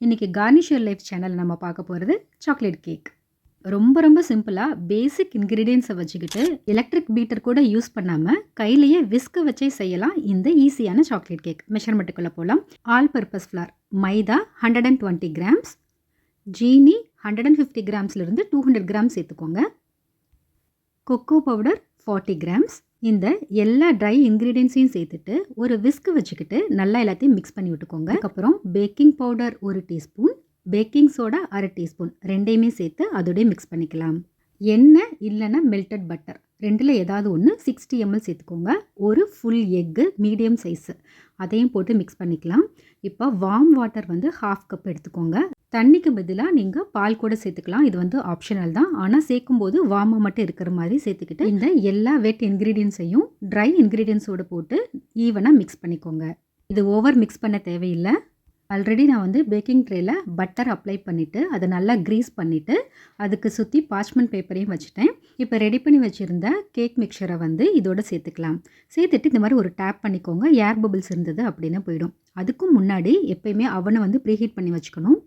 இன்னைக்கு garnisher life channel நம்ம பார்க்க போகிறது சாக்லேட் கேக் ரொம்ப ரொம்ப சிம்பிளாக பேசிக் இன்க்ரீடியன்ஸை வச்சுக்கிட்டு எலக்ட்ரிக் பீட்டர் கூட யூஸ் பண்ணாமல் கையிலேயே விஸ்க வச்சே செய்யலாம். இந்த ஈஸியான சாக்லேட் கேக் மெஷர்மெண்ட்டுக்குள்ளே போகலாம் all purpose flour maida hundred and twenty grams ஜீனி ஹண்ட்ரட் அண்ட் ஃபிஃப்டி கிராம்ஸ்லேருந்து டூ ஹண்ட்ரட் கிராம்ஸ் சேர்த்துக்கோங்க. கொக்கோ பவுடர் ஃபார்ட்டி கிராம்ஸ் இந்த எல்லா ட்ரை இன்க்ரீடியன்ஸையும் சேர்த்துட்டு ஒரு விஸ்க் வச்சுக்கிட்டு நல்லா எல்லாத்தையும் மிக்ஸ் பண்ணி விட்டுக்கோங்க. அதுக்கப்புறம் பேக்கிங் பவுடர் ஒரு டீஸ்பூன் பேக்கிங் சோடா அரை டீஸ்பூன் ரெண்டையுமே சேர்த்து அதோடய மிக்ஸ் பண்ணிக்கலாம். எண்ணெய் இல்லைன்னா மெல்டட் பட்டர் ரெண்டில் ஏதாவது ஒன்று சிக்ஸ்டி எம்எல் சேர்த்துக்கோங்க. ஒரு ஃபுல் எக்கு மீடியம் சைஸு அதையும் போட்டு மிக்ஸ் பண்ணிக்கலாம். இப்போ வார்ம் வாட்டர் வந்து ஹாஃப் கப் எடுத்துக்கோங்க. தண்ணிக்கு பதிலாக நீங்கள் பால் கூட சேர்த்துக்கலாம். இது வந்து ஆப்ஷனல் தான். ஆனால் சேர்க்கும்போது வார்மாக மட்டும் இருக்கிற மாதிரி சேர்த்துக்கிட்டு இந்த எல்லா வெட் இன்க்ரீடியன்ஸையும் ட்ரை இன்க்ரீடியன்ஸோடு போட்டு ஈவனாக மிக்ஸ் பண்ணிக்கோங்க. இது ஓவர் மிக்ஸ் பண்ண தேவையில்லை. ஆல்ரெடி நான் வந்து பேக்கிங் ட்ரேயில் பட்டர் அப்ளை பண்ணிவிட்டு அதை நல்லா க்ரீஸ் பண்ணிவிட்டு அதுக்கு சுற்றி பார்ச்மெண்ட் பேப்பரையும் வச்சுட்டேன். இப்போ ரெடி பண்ணி வச்சுருந்த கேக் மிக்சரை வந்து இதோடு சேர்த்துக்கலாம். சேர்த்துட்டு இந்த மாதிரி ஒரு டேப் பண்ணிக்கோங்க. ஏர் பபிள்ஸ் இருந்தது அப்படின்னு போயிடும். அதுக்கும் முன்னாடி எப்பயுமே அவனை வந்து ப்ரீஹீட் பண்ணி வச்சுக்கணும்.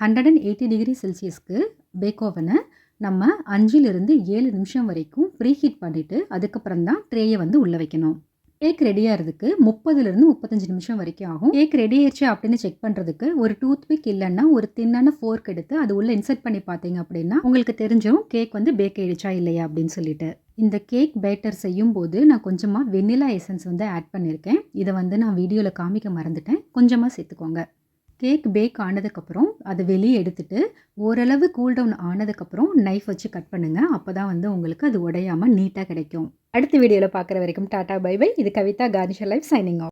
ஹண்ட்ரட் அண்ட் எயிட்டி டிகிரி செல்சியஸ்க்கு பேக் ஓவனை நம்ம அஞ்சிலிருந்து ஏழு நிமிஷம் வரைக்கும் ப்ரீ ஹீட் பண்ணிவிட்டு அதுக்கப்புறம் தான் ட்ரேயை வந்து உள்ளே வைக்கணும். கேக் ரெடி ஆகிறதுக்கு முப்பதுலேருந்து முப்பத்தஞ்சு நிமிஷம் வரைக்கும் ஆகும். கேக் ரெடி ஆயிடுச்சு அப்படின்னு செக் பண்ணுறதுக்கு ஒரு டூத் பிக் இல்லைன்னா ஒரு தின்னான ஃபோர்க் எடுத்து அது உள்ளே இன்சர்ட் பண்ணி பார்த்தீங்க அப்படின்னா உங்களுக்கு தெரிஞ்சும் கேக் வந்து பேக் ஆயிடுச்சா இல்லையா அப்படின்னு சொல்லிட்டு. இந்த கேக் பேட்டர் செய்யும் போது நான் கொஞ்சமாக வெண்ணிலா எசன்ஸ் வந்து ஆட் பண்ணியிருக்கேன். இதை வந்து நான் வீடியோவில் காமிக்க மறந்துட்டேன். கொஞ்சமாக சேர்த்துக்கோங்க. கேக் பேக் ஆனதுக்கப்புறம் அதை வெளியே எடுத்துட்டு ஓரளவு கூல்டவுன் ஆனதுக்கப்புறம் நைஃப் வச்சு கட் பண்ணுங்கள் அப்போ தான் வந்து உங்களுக்கு அது உடையாமல் நீட்டாக கிடைக்கும். அடுத்த வீடியோவில் பார்க்குற வரைக்கும் டாட்டா பை பை. இது Kavitha garnisher life signing off